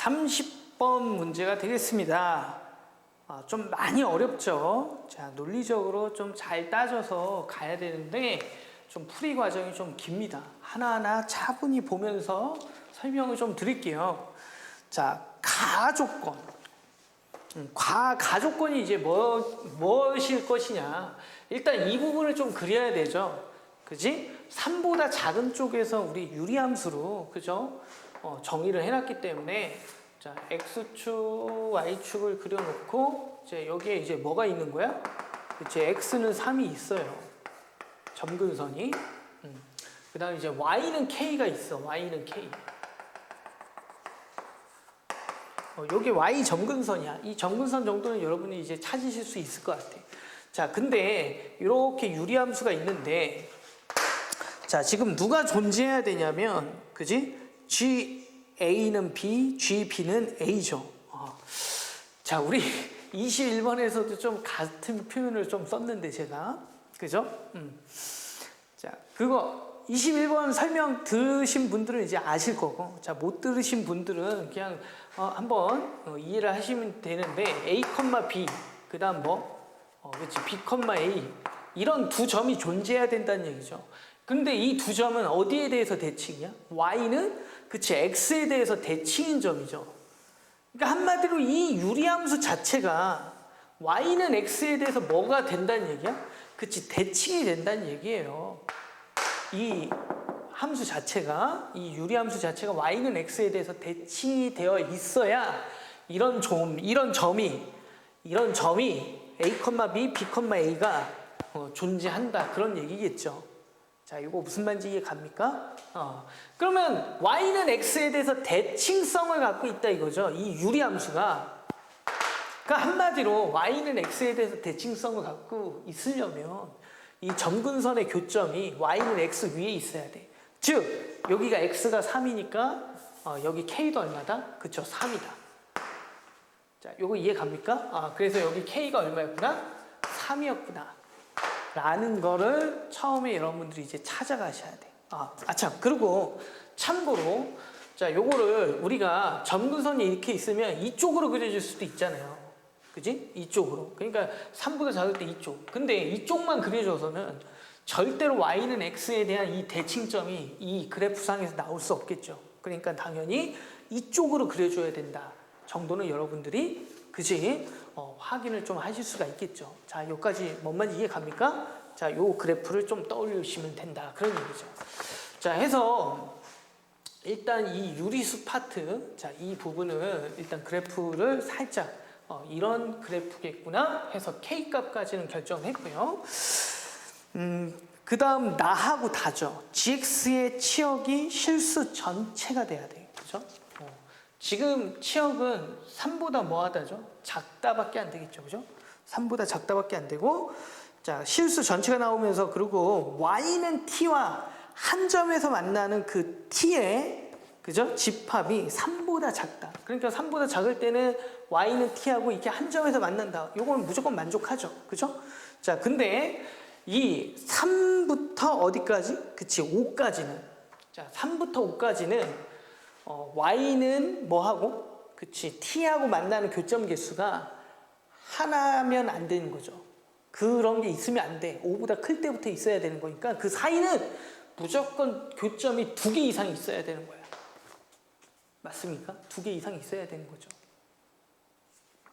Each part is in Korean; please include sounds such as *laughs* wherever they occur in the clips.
30번 문제가 되겠습니다. 아, 좀 많이 어렵죠. 자, 논리적으로 좀 잘 따져서 가야 되는데 좀 풀이 과정이 좀 깁니다. 하나하나 차분히 보면서 설명을 좀 드릴게요. 자, 가조건. 음, 가, 가조건이 이제 뭐, 무엇일 것이냐. 일단 이 부분을 좀 그려야 되죠. 그지? 3보다 작은 쪽에서 우리 유리함수로, 그죠? 어, 정의를 해놨기 때문에, 자, X축, Y축을 그려놓고, 이제 여기에 이제 뭐가 있는 거야? 이제 X는 3이 있어요. 점근선이. 음. 그 다음에 이제 Y는 K가 있어. Y는 K. 어, 여기 Y 점근선이야. 이 점근선 정도는 여러분이 이제 찾으실 수 있을 것 같아. 자, 근데 이렇게 유리함수가 있는데, 자, 지금 누가 존재해야 되냐면, 그지? G A는 B, G B는 A죠. 어. 자, 우리 *laughs* 21번에서도 좀 같은 표현을 좀 썼는데 제가, 그죠? 음. 자, 그거 21번 설명 들으신 분들은 이제 아실 거고, 자, 못 들으신 분들은 그냥 어, 한번 어, 이해를 하시면 되는데, A, B, 그 다음 뭐, 어, 그렇지, B, A. 이런 두 점이 존재해야 된다는 얘기죠. 근데 이 두 점은 어디에 대해서 대칭이야? Y는, 그치, X에 대해서 대칭인 점이죠. 그러니까 한마디로 이 유리함수 자체가 Y는 X에 대해서 뭐가 된다는 얘기야? 그치, 대칭이 된다는 얘기예요. 이 함수 자체가 이 유리함수 자체가 y는 x에 대해서 대칭이 되어 있어야 이런 점 이런 점이 이런 점이 a, b, b, a가 어, 존재한다 그런 얘기겠죠. 자, 이거 무슨 말인지 이해 갑니까? 어. 그러면 y는 x에 대해서 대칭성을 갖고 있다 이거죠. 이 유리함수가 그러니까 한마디로 y는 x에 대해서 대칭성을 갖고 있으려면 이 점근선의 교점이 y는 x 위에 있어야 돼. 즉 여기가 x가 3이니까 어, 여기 k도 얼마다? 그쵸 3이다. 자, 요거 이해 갑니까? 아, 그래서 여기 k가 얼마였구나? 3이었구나. 라는 거를 처음에 여러분들이 이제 찾아가셔야 돼. 아, 아참. 그리고 참고로 자, 요거를 우리가 점근선이 이렇게 있으면 이쪽으로 그려질 수도 있잖아요. 그지? 이쪽으로. 그러니까 3보다 작을 때 이쪽. 근데 이쪽만 그려줘서는 절대로 y는 x에 대한 이 대칭점이 이 그래프상에서 나올 수 없겠죠. 그러니까 당연히 이쪽으로 그려줘야 된다. 정도는 여러분들이 그지? 어, 확인을 좀 하실 수가 있겠죠. 자, 여기까지 뭔 말인지 이해 갑니까? 자, 요 그래프를 좀 떠올리시면 된다. 그런 얘기죠. 자, 해서 일단 이 유리수 파트, 자, 이 부분을 일단 그래프를 살짝 어, 이런 그래프겠구나 해서 K 값까지는 결정했고요. 음, 그 다음 나하고 다죠. GX의 치역이 실수 전체가 돼야 돼요. 그죠? 어, 지금 치역은 3보다 뭐하다죠? 작다밖에 안 되겠죠. 그죠? 3보다 작다밖에 안 되고 자 실수 전체가 나오면서 그리고 Y는 T와 한 점에서 만나는 그 T의 그죠? 집합이 3보다 작다. 그러니까 3보다 작을 때는 y는 t하고 이렇게 한 점에서 만난다. 요거는 무조건 만족하죠. 그죠? 자, 근데 이 3부터 어디까지? 그치, 5까지는. 자, 3부터 5까지는 어, y는 뭐하고? 그치, t하고 만나는 교점 개수가 하나면 안 되는 거죠. 그런 게 있으면 안 돼. 5보다 클 때부터 있어야 되는 거니까 그 사이는 무조건 교점이 두 개 이상 있어야 되는 거야. 맞습니까? 두 개 이상 있어야 되는 거죠.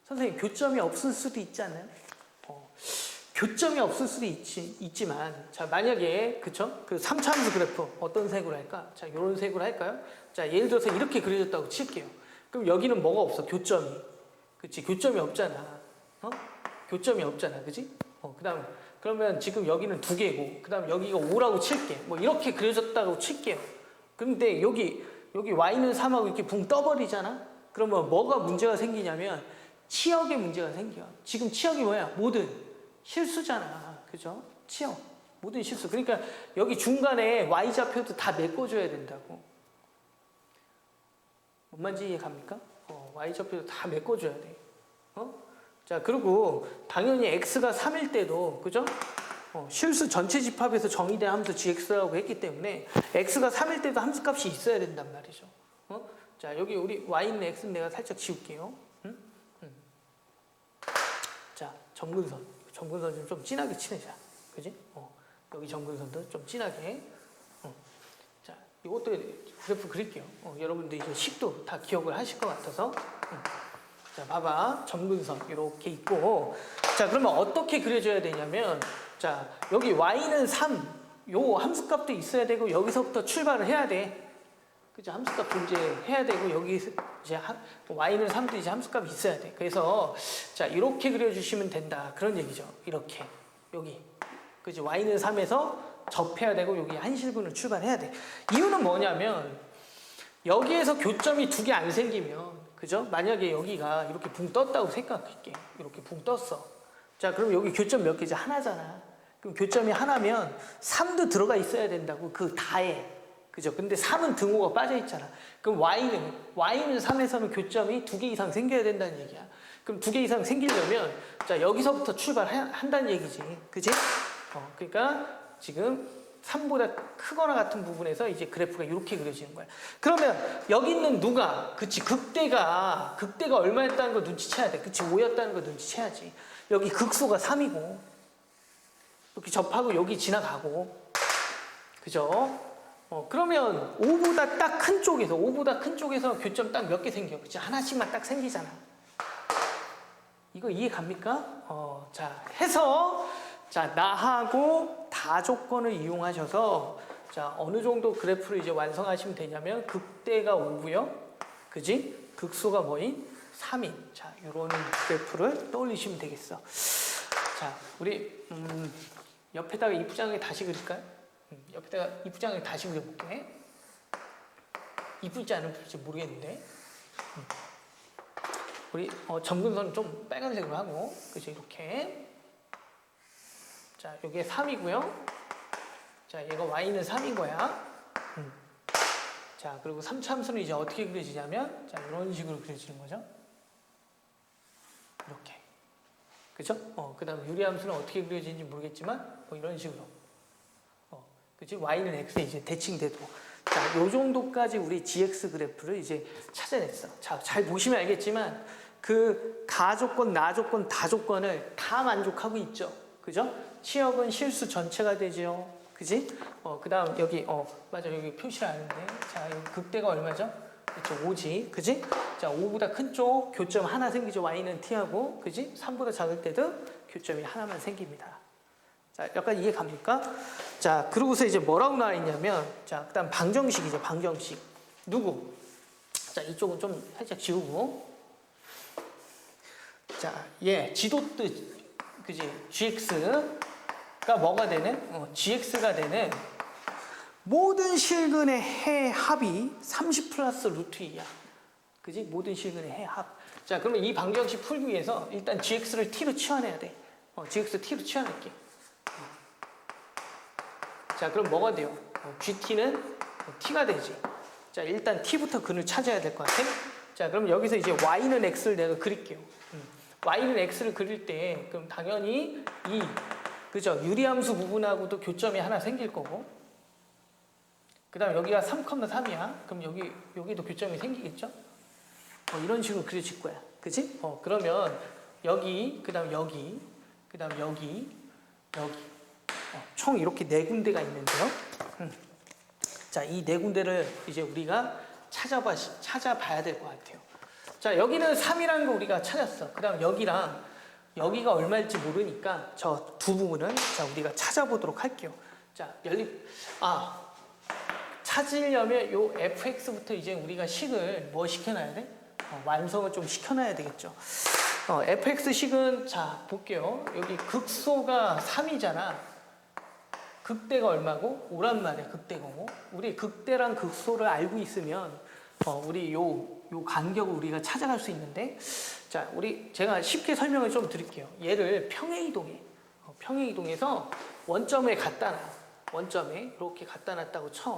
선생님, 교점이 없을 수도 있잖아요. 어, 교점이 없을 수도 있지, 있지 만, 자, 만약에, 그쵸? 그 3차함수 그래프, 어떤 색으로 할까? 자, 요런 색으로 할까요? 자, 예를 들어서 이렇게 그려졌다고 칠게요. 그럼 여기는 뭐가 없어? 교점이. 그치? 교점이 없잖아. 어? 교점이 없잖아. 그지? 어, 그 다음, 그러면 지금 여기는 두 개고, 그 다음 여기가 5라고 칠게. 뭐 이렇게 그려졌다고 칠게요. 근데 여기, 여기 y는 3하고 이렇게 붕 떠버리잖아? 그러면 뭐가 문제가 생기냐면 치역에 문제가 생겨. 지금 치역이 뭐야? 모든 실수잖아. 그죠? 치역. 모든 실수. 그러니까 여기 중간에 y좌표도 다 메꿔줘야 된다고. 뭔 말인지 이해 갑니까? 어, y좌표도 다 메꿔줘야 돼. 어? 자, 그리고 당연히 x가 3일 때도, 그죠? 어, 실수 전체 집합에서 정의된 함수 gx라고 했기 때문에 x가 3일 때도 함수 값이 있어야 된단 말이죠. 어? 자, 여기 우리 y는 x는 내가 살짝 지울게요. 응? 응. 자, 점근선. 점근선 좀, 좀 진하게 칠해자. 그지? 어. 여기 점근선도 좀 진하게. 어. 자, 이것도 그래프 그릴게요. 어, 여러분들 이제 식도 다 기억을 하실 것 같아서. 응. 자, 봐봐. 점근선 이렇게 있고. 자, 그러면 어떻게 그려줘야 되냐면, 자, 여기 y는 3. 요 함수값도 있어야 되고 여기서부터 출발을 해야 돼. 그죠? 함수값 존재해야 되고 여기 이제 한, y는 3도 이제 함수값이 있어야 돼. 그래서 자 이렇게 그려주시면 된다. 그런 얘기죠. 이렇게 여기 그지? y는 3에서 접해야 되고 여기 한실근을 출발해야 돼. 이유는 뭐냐면 여기에서 교점이 두 개 안 생기면 그죠? 만약에 여기가 이렇게 붕 떴다고 생각할게. 이렇게 붕 떴어. 자 그럼 여기 교점 몇 개지? 하나잖아. 그럼 교점이 하나면 3도 들어가 있어야 된다고 그 다에 그죠? 근데 3은 등호가 빠져 있잖아. 그럼 y는 y는 3에서는 교점이 두 개 이상 생겨야 된다는 얘기야. 그럼 두 개 이상 생기려면 자 여기서부터 출발한다는 얘기지. 그지? 어, 그러니까 지금 3보다 크거나 같은 부분에서 이제 그래프가 이렇게 그려지는 거야. 그러면 여기 있는 누가 그치 극대가 극대가 얼마였다는 거 눈치채야 돼. 그치 5였다는 거 눈치채야지. 여기 극소가 3이고 이렇게 접하고 여기 지나가고 그죠? 어, 그러면 5보다 딱 큰 쪽에서 5보다 큰 쪽에서 교점 딱 몇 개 생겨. 그치? 하나씩만 딱 생기잖아. 이거 이해 갑니까? 어, 자, 해서 자, 나하고 다 조건을 이용하셔서 자, 어느 정도 그래프를 이제 완성하시면 되냐면 극대가 5고요. 그지? 극소가 뭐인? 3인. 자, 요런 그래프를 떠올리시면 되겠어. 자, 우리 음, 옆에다가 이 부장을 다시 그릴까요? 음, 옆에다가 이 부장을 다시 그려볼게. 안 이쁠지 모르겠는데. 음. 우리 어, 점근선 좀 빨간색으로 하고, 그죠? 이렇게. 자, 여기에 3이고요. 자, 얘가 y는 3인 거야. 음. 자, 그리고 3참수는 이제 어떻게 그려지냐면, 자, 이런 식으로 그려지는 거죠. 이렇게. 그죠? 어, 그 다음 유리함수는 어떻게 그려지는지 모르겠지만, 뭐 이런 식으로. 어, 그지? y는 x에 이제 대칭돼도. 자, 요 정도까지 우리 gx 그래프를 이제 찾아냈어. 자, 잘 보시면 알겠지만, 그 가조건, 나조건, 다조건을 다 만족하고 있죠. 그죠? 치역은 실수 전체가 되죠. 그지? 어, 그 다음 여기, 어, 맞아. 여기 표시를 하는데. 자, 여기 극대가 얼마죠? 그렇죠. 5지. 그지? 자, 5보다 큰 쪽 교점 하나 생기죠. y는 t하고. 그지? 3보다 작을 때도 교점이 하나만 생깁니다. 자, 약간 이해 갑니까? 자, 그러고서 이제 뭐라고 나와 있냐면, 자, 그 다음 방정식이죠. 방정식. 누구? 자, 이쪽은 좀 살짝 지우고. 자, 얘, 지도 뜻. 그지? gx가 뭐가 되는? 어, gx가 되는 모든 실근의 해 합이 30 플러스 루트 2야. 그지? 모든 실근의 해 합. 자, 그러면 이 방정식 풀기 위해서 일단 gx를 t로 치환해야 돼. 어, gx t로 치환할게. 자, 그럼 뭐가 돼요? 어, GT는 T가 되지. 자, 일단 T부터 근을 찾아야 될 것 같아. 자, 그럼 여기서 이제 Y는 X를 내가 그릴게요. 음. Y는 X를 그릴 때, 그럼 당연히 이, 그죠? 유리함수 부분하고도 교점이 하나 생길 거고. 그 다음 여기가 3,3이야. 그럼 여기, 여기도 교점이 생기겠죠? 어, 이런 식으로 그려질 거야. 그지? 어, 그러면 여기, 그 다음 여기, 그 다음 여기, 여기. 어, 총 이렇게 네 군데가 있는데요. 음. 자, 이 네 군데를 이제 우리가 찾아봐, 찾아봐야 될 것 같아요. 자, 여기는 3이라는 거 우리가 찾았어. 그 다음 여기랑 여기가 얼마일지 모르니까 저 두 부분은 자, 우리가 찾아보도록 할게요. 자, 연립, 아, 찾으려면 요 fx부터 이제 우리가 식을 뭐 시켜놔야 돼? 어, 완성을 좀 시켜놔야 되겠죠. 어, fx 식은 자, 볼게요. 여기 극소가 3이잖아. 극대가 얼마고? 5란 말이야, 극대고. 우리 극대랑 극소를 알고 있으면, 어, 우리 요, 요 간격을 우리가 찾아갈 수 있는데, 자, 우리, 제가 쉽게 설명을 좀 드릴게요. 얘를 평행 이동해. 어, 평행 이동해서 원점에 갖다 놔. 원점에 이렇게 갖다 놨다고 쳐.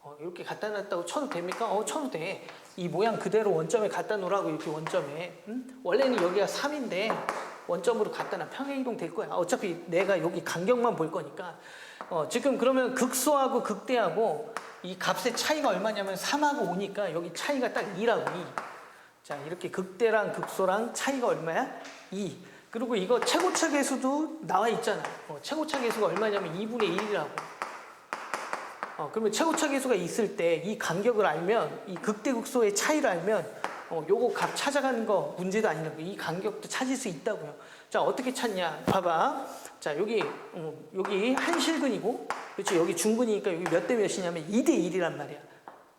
어, 이렇게 갖다 놨다고 쳐도 됩니까? 어, 쳐도 돼. 이 모양 그대로 원점에 갖다 놓으라고 이렇게 원점에. 음? 원래는 여기가 3인데, 원점으로 갖다 놔 평행 이동 될 거야. 어차피 내가 여기 간격만 볼 거니까. 어, 지금 그러면 극소하고 극대하고 이 값의 차이가 얼마냐면 3하고 5니까 여기 차이가 딱 2라고 2. 자, 이렇게 극대랑 극소랑 차이가 얼마야? 2. 그리고 이거 최고차 계수도 나와 있잖아. 어, 최고차 계수가 얼마냐면 2분의 1이라고. 어, 그러면 최고차 계수가 있을 때 이 간격을 알면 이 극대 극소의 차이를 알면 어, 요거 값 찾아가는 거 문제도 아니라고 이 간격도 찾을 수 있다고요. 자 어떻게 찾냐? 봐봐. 자 여기 어, 여기 한실근이고 그렇지 여기 중근이니까 여기 몇 대 몇이냐면 2대 1이란 말이야.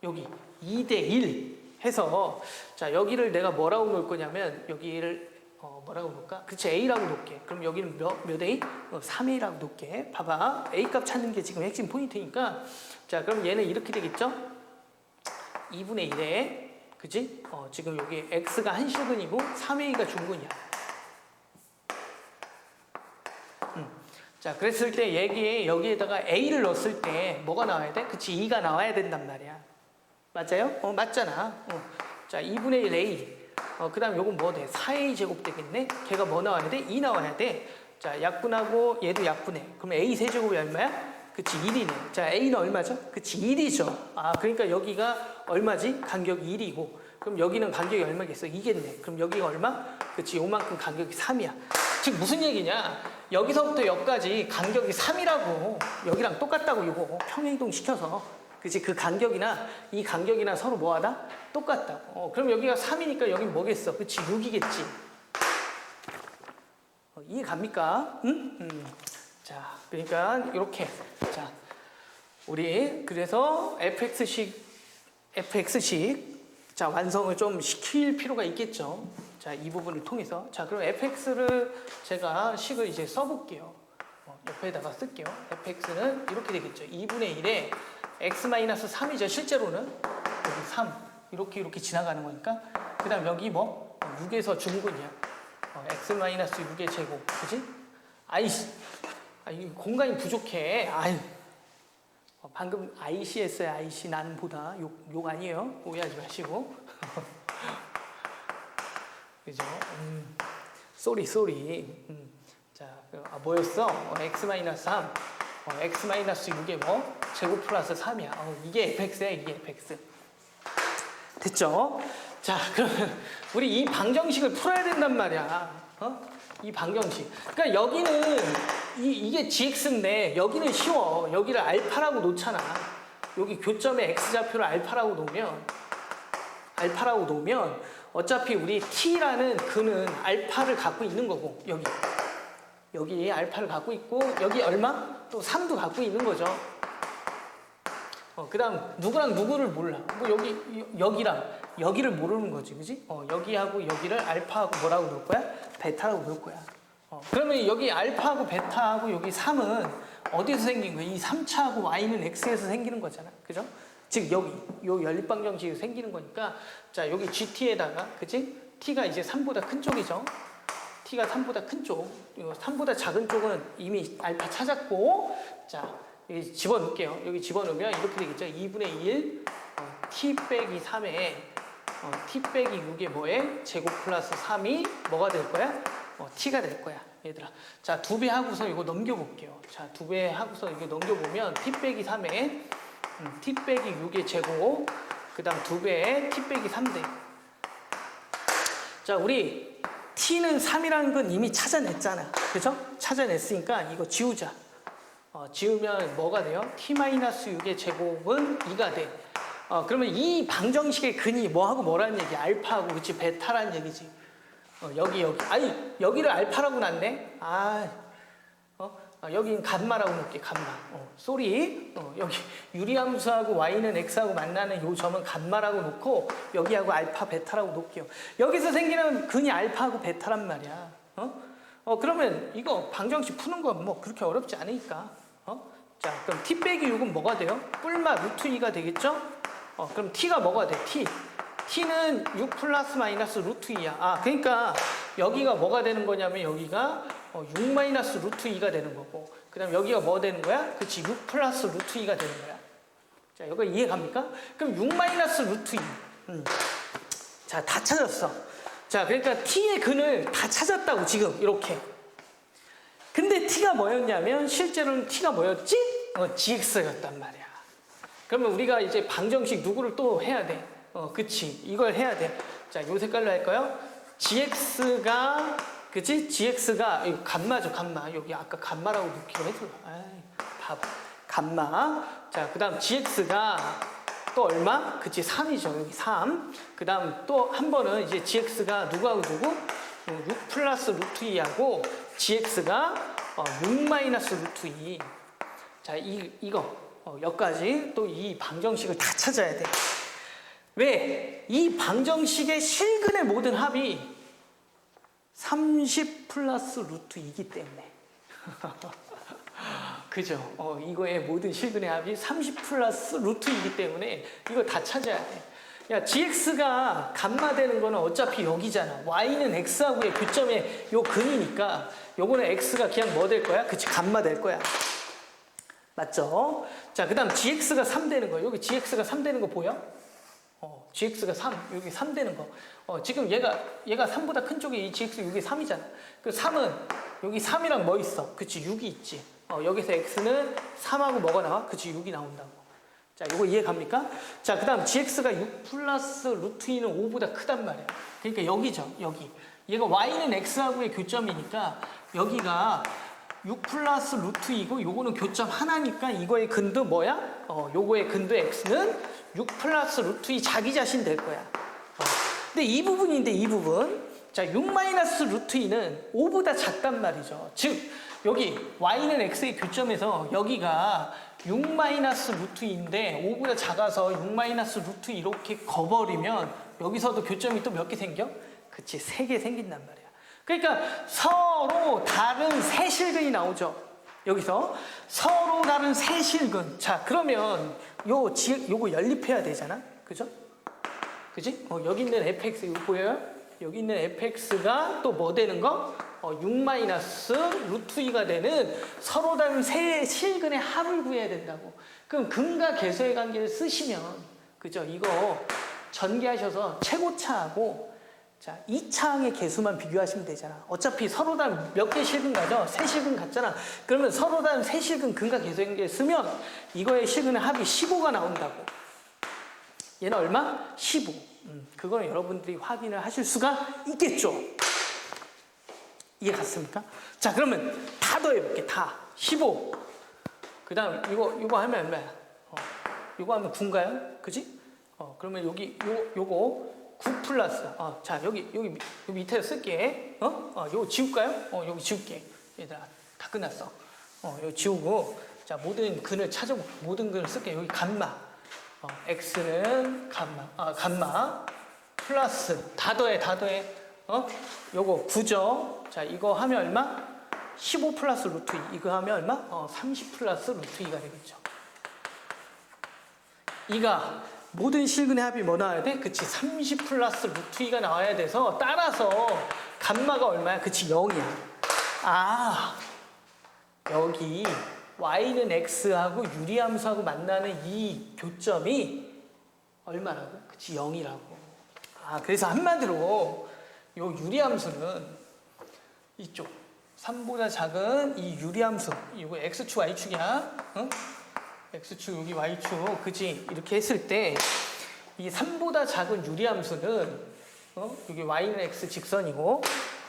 여기 2대 1 해서 자 여기를 내가 뭐라고 놓을 거냐면 여기를 어, 뭐라고 놓을까? 그렇지 A라고 놓을게. 그럼 여기는 몇, 몇 A? 어, 3A라고 놓을게. 봐봐. A 값 찾는 게 지금 핵심 포인트니까 자 그럼 얘는 이렇게 되겠죠? 2분의 1에 그지? 어, 지금 여기 x가 한실근이고 3a가 중근이야. 음. 자, 그랬을 때 얘기에 여기에다가 a를 넣었을 때 뭐가 나와야 돼? 그치, 2가 나와야 된단 말이야. 맞아요? 어, 맞잖아. 어. 자, 2분의 1 a. 어, 그 다음 요건 뭐 돼? 4a 제곱 되겠네? 걔가 뭐 나와야 돼? 2 나와야 돼. 자, 약분하고 얘도 약분해. 그럼 a 세제곱이 얼마야? 그치, 1이네. 자, a는 얼마죠? 그치, 1이죠. 아, 그러니까 여기가 얼마지? 간격이 1이고. 그럼 여기는 간격이 얼마겠어? 2겠네. 그럼 여기가 얼마? 그치, 요만큼 간격이 3이야. 즉, 무슨 얘기냐? 여기서부터 여기까지 간격이 3이라고. 여기랑 똑같다고, 이거. 평행이동 시켜서. 그치, 그 간격이나 이 간격이나 서로 뭐하다? 똑같다고. 어, 그럼 여기가 3이니까 여긴 뭐겠어? 그치, 6이겠지. 어, 이해 갑니까? 응? 음. 자, 그러니까 이렇게 자, 우리 그래서 fx식 fx식 자 완성을 좀 시킬 필요가 있겠죠. 자, 이 부분을 통해서 자, 그럼 fx를 제가 식을 이제 써볼게요. 어, 옆에다가 쓸게요. fx는 이렇게 되겠죠. 2분의 1에 x-3이죠. 실제로는 여기 3 이렇게 이렇게 지나가는 거니까 그 다음 여기 뭐 6에서 중근이야. 어, x-6의 제곱, 그지? 아이씨, 아, 이 공간이 부족해. 아유. 어, 방금 IC 했어요. IC 나는 보다 욕, 욕 아니에요. 오해하지 마시고. *laughs* 그죠? 음, 쏘리 쏘리. 음. 자, 그, 아, 뭐였어? 어, x-3. 어, x-6의 뭐? 제곱 플러스 3이야. 어, 이게 fx야, 이게 fx. 됐죠? 자, *laughs* 그러면 우리 이 방정식을 풀어야 된단 말이야. 어? 이 방정식. 그러니까 여기는 이, 이게 gx인데 여기는 쉬워. 여기를 알파라고 놓잖아. 여기 교점에 x좌표를 알파라고 놓으면 알파라고 놓으면 어차피 우리 t라는 근은 알파를 갖고 있는 거고 여기 여기 알파를 갖고 있고 여기 얼마? 또 3도 갖고 있는 거죠. 어, 그 다음 누구랑 누구를 몰라. 뭐 여기 여기랑 여기를 모르는 거지, 그지? 어, 여기하고 여기를 알파하고 뭐라고 놓을 거야? 베타라고 놓을 거야. 어, 그러면 여기 알파하고 베타하고 여기 3은 어디서 생긴 거야? 이 3차하고 y는 x에서 생기는 거잖아, 그죠? 즉 여기 요 연립방 정식이 생기는 거니까 자 여기 gt에다가 그지? t가 이제 3보다 큰 쪽이죠. t가 3보다 큰 쪽, 이거 3보다 작은 쪽은 이미 알파 찾았고 자 여기 집어넣을게요. 여기 집어넣으면 이렇게 되겠죠. 2분의 1 어, t 빼기 3에 어, t 빼기 6에 뭐에 제곱 플러스 3이 뭐가 될 거야? 어, t가 될 거야. 얘들아. 자, 두 배 하고서 이거 넘겨볼게요. 자, 두 배 하고서 이거 넘겨보면 t 빼기 3에 음, t 빼기 6의 제곱 그 다음 두 배에 t 빼기 3대 자, 우리 t는 3이라는 건 이미 찾아냈잖아. 그죠? 찾아냈으니까 이거 지우자. 어, 지우면 뭐가 돼요? t-6의 제곱은 2가 돼. 어, 그러면 이 방정식의 근이 뭐하고 뭐라는 얘기? 알파하고 그치 베타라는 얘기지. 어, 여기 여기 아니 여기를 알파라고 놨네. 아, 어, 아, 여긴 감마라고 놓을게 감마. 어, 쏘리. 어, 여기 유리함수하고 y는 x하고 만나는 요 점은 감마라고 놓고 여기하고 알파 베타라고 놓을게요. 여기서 생기는 근이 알파하고 베타란 말이야. 어? 어 그러면 이거 방정식 푸는 건 뭐 그렇게 어렵지 않으니까. 어? 자 그럼 t 빼기 6은 뭐가 돼요? 뿔마 루트 2가 되겠죠? 어 그럼 t가 뭐가 돼? t. t는 6 플러스 마이너스 루트 2야. 아 그러니까 여기가 뭐가 되는 거냐면 여기가 어, 6 마이너스 루트 2가 되는 거고 그 다음 여기가 뭐 되는 거야? 그치 6 플러스 루트 2가 되는 거야. 자 이거 이해 갑니까? 그럼 6 마이너스 루트 2. 음. 자 다 찾았어. 자 그러니까 t의 근을 다 찾았다고 지금 이렇게. 근데 t가 뭐였냐면 실제로는 t가 뭐였지? 어, gx였단 말이야. 그러면 우리가 이제 방정식 누구를 또 해야 돼? 어, 그치. 이걸 해야 돼. 자, 요 색깔로 할까요? gx가, 그치? gx가, 이거 감마죠, 감마. 여기 아까 감마라고 넣기로 했어. 아이, 바보. 감마. 자, 그 다음 gx가 또 얼마? 그치, 3이죠. 여기 3. 그 다음 또 한 번은 이제 gx가 누구하고 누구? 어, 6 플러스 루트 2하고 gx가 어, 6 마이너스 루트 2. 자, 이, 이거, 어, 여기까지 또 이 방정식을 다 찾아야 돼. 왜? 이 방정식의 실근의 모든 합이 30 플러스 루트 2이기 때문에. *laughs* 그죠? 어, 이거의 모든 실근의 합이 30 플러스 루트 2이기 때문에 이거 다 찾아야 돼. 야, gx가 감마되는 거는 어차피 여기잖아. y는 x하고의 교점의 요 근이니까 요거는 x가 그냥 뭐 될 거야? 그치, 감마 될 거야. 맞죠? 자, 그 다음 gx가 3 되는 거. 여기 gx가 3 되는 거 보여? 어, gx가 3, 여기 3 되는 거. 어, 지금 얘가, 얘가 3보다 큰 쪽에 이 gx 6이 3이잖아. 그 3은 여기 3이랑 뭐 있어? 그치, 6이 있지. 어, 여기서 x는 3하고 뭐가 나와? 그치, 6이 나온다고. 자, 이거 이해 갑니까? 자, 그 다음 gx가 6 플러스 루트 2는 5보다 크단 말이야. 그러니까 여기죠, 여기. 얘가 y는 x하고의 교점이니까 여기가 6 플러스 루트 2고 요거는 교점 하나니까 이거의 근도 뭐야? 어, 요거의 근도 x는 6 플러스 루트 2 자기 자신 될 거야. 어. 근데 이 부분인데 이 부분. 자, 6 마이너스 루트 2는 5보다 작단 말이죠. 즉, 여기 y는 x의 교점에서 여기가 6 마이너스 루트 2인데 5보다 작아서 6 마이너스 루트 이렇게 거버리면 여기서도 교점이 또 몇 개 생겨? 그치, 3개 생긴단 말이야. 그러니까 서로 다른 세 실근이 나오죠. 여기서 서로 다른 세 실근. 자, 그러면 요 지, 요거 연립해야 되잖아. 그죠? 그지? 어, 여기 있는 fx 이거 보여요? 여기 있는 fx가 또 뭐 되는 거? 어, 6 마이너스 루트 2가 되는 서로 다른 세 실근의 합을 구해야 된다고. 그럼 근과 계수의 관계를 쓰시면 그죠? 이거 전개하셔서 최고차하고 자, 2차항의 개수만 비교하시면 되잖아. 어차피 서로 다른 몇 개 실근 가죠? 세 실근 같잖아. 그러면 서로 다른 세 실근 근과 계수의 관계를 쓰면 이거의 실근의 합이 15가 나온다고. 얘는 얼마? 15. 음, 그거는 여러분들이 확인을 하실 수가 있겠죠. 이해 갔습니까? 자, 그러면 다 더해볼게. 다. 15. 그 다음, 이거, 이거 하면 얼마야? 어, 이거 하면 9인가요? 그지? 어, 그러면 여기, 요, 요거 9 플러스. 어, 자, 여기, 여기, 밑- 여기 밑에 쓸게. 어? 어, 요거 지울까요? 어, 여기 지울게. 얘들아, 다 끝났어. 어, 이거 지우고. 자, 모든 근을 찾아보, 모든 근을 쓸게. 여기 감마. 어, x는 감마, 아, 감마. 플러스. 다 더해, 다 더해. 어? 요거 9죠. 자, 이거 하면 얼마? 15 플러스 루트 2. 이거 하면 얼마? 어, 30 플러스 루트 2가 되겠죠. 이가 모든 실근의 합이 뭐 나와야 돼? 그치 30 플러스 루트 2가 나와야 돼서 따라서 감마가 얼마야? 그치 0이야 아 여기 y는 x하고 유리함수하고 만나는 이 교점이 얼마라고? 그치 0이라고. 아 그래서 한마디로 요 유리함수는 이쪽. 3보다 작은 이 유리함수. 이거 x축 y축이야. 응? x축 여기 y축 그지? 이렇게 했을 때 이 3보다 작은 유리함수는 어? 여기 y는 x 직선이고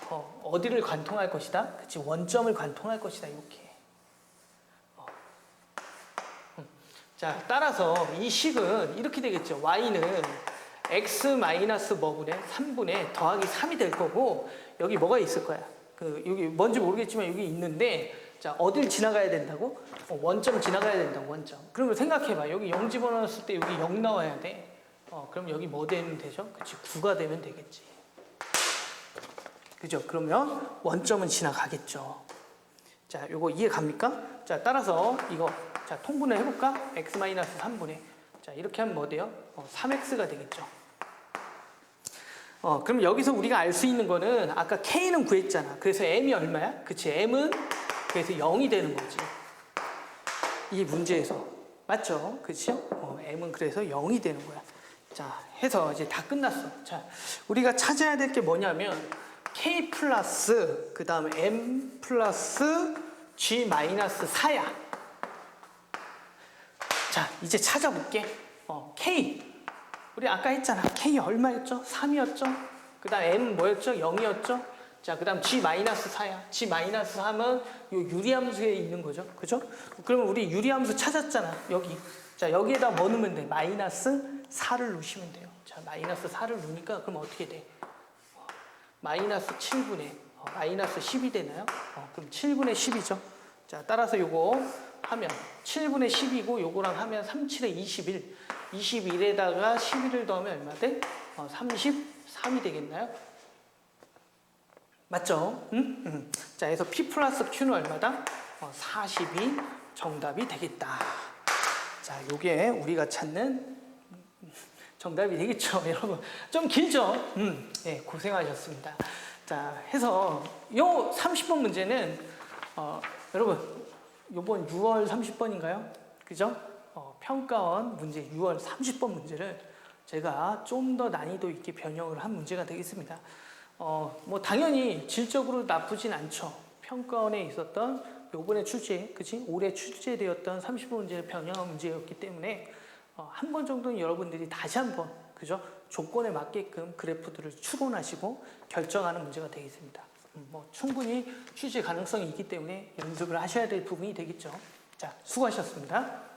어, 어디를 관통할 것이다? 그치 원점을 관통할 것이다 이렇게 어. 음. 자 따라서 이 식은 이렇게 되겠죠 y는 x 마이너스 뭐분의 3분의 더하기 3이 될 거고 여기 뭐가 있을 거야 그 여기 뭔지 모르겠지만 여기 있는데 자 어딜 지나가야 된다고? 어, 원점 지나가야 된다고 원점. 그러면 생각해봐 여기 0 집어넣었을 때 여기 0 나와야 돼. 어 그럼 여기 뭐 되면 되죠? 그치 9가 되면 되겠지. 그죠? 그러면 원점은 지나가겠죠. 자 요거 이해 갑니까? 자 따라서 이거 자 통분을 해볼까? x 마이너스 3분의 자 이렇게 하면 뭐 돼요? 어, 3x가 되겠죠. 어, 그럼 여기서 우리가 알 수 있는 거는 아까 K는 구했잖아. 그래서 M이 얼마야? 그치, M은 그래서 0이 되는 거지. 이 문제에서. 맞죠? 그치? 어, M은 그래서 0이 되는 거야. 자, 해서 이제 다 끝났어. 자, 우리가 찾아야 될 게 뭐냐면 K 플러스, 그 다음에 M 플러스 G 마이너스 4야. 자, 이제 찾아볼게. 어, K. 우리 아까 했잖아. K 얼마였죠? 3이었죠? 그 다음 M 뭐였죠? 0이었죠? 자, 그 다음 G-4야. G-4은 요 유리함수에 있는 거죠. 그죠? 그러면 우리 유리함수 찾았잖아. 여기. 자, 여기에다 뭐 넣으면 돼? 마이너스 4를 넣으시면 돼요. 자, 마이너스 4를 넣으니까 그럼 어떻게 돼? 어, 마이너스 7분의 어, 마이너스 10이 되나요? 어, 그럼 7분의 10이죠. 자, 따라서 요거 하면 7분의 10이고 요거랑 하면 3, 7에 21. 21에다가 11을 더하면 얼마 돼? 어, 33이 되겠나요? 맞죠? 응? 응. 자, 그래서 P 플러스 Q는 얼마다? 어, 40이 정답이 되겠다. 자, 요게 우리가 찾는 정답이 되겠죠, *laughs* 여러분. 좀 길죠? 음, 네, 고생하셨습니다. 자, 해서 요 30번 문제는 어, 여러분 요번 6월 30번인가요? 그죠? 어, 평가원 문제 6월 30번 문제를 제가 좀 더 난이도 있게 변형을 한 문제가 되겠습니다. 어, 뭐 당연히 질적으로 나쁘진 않죠. 평가원에 있었던 요번에 출제, 그치? 올해 출제되었던 30번 문제를 변형한 문제였기 때문에 어, 한 번 정도는 여러분들이 다시 한번 그죠? 조건에 맞게끔 그래프들을 추론하시고 결정하는 문제가 되겠습니다. 음, 뭐 충분히 취재 가능성이 있기 때문에 연습을 하셔야 될 부분이 되겠죠. 자, 수고하셨습니다.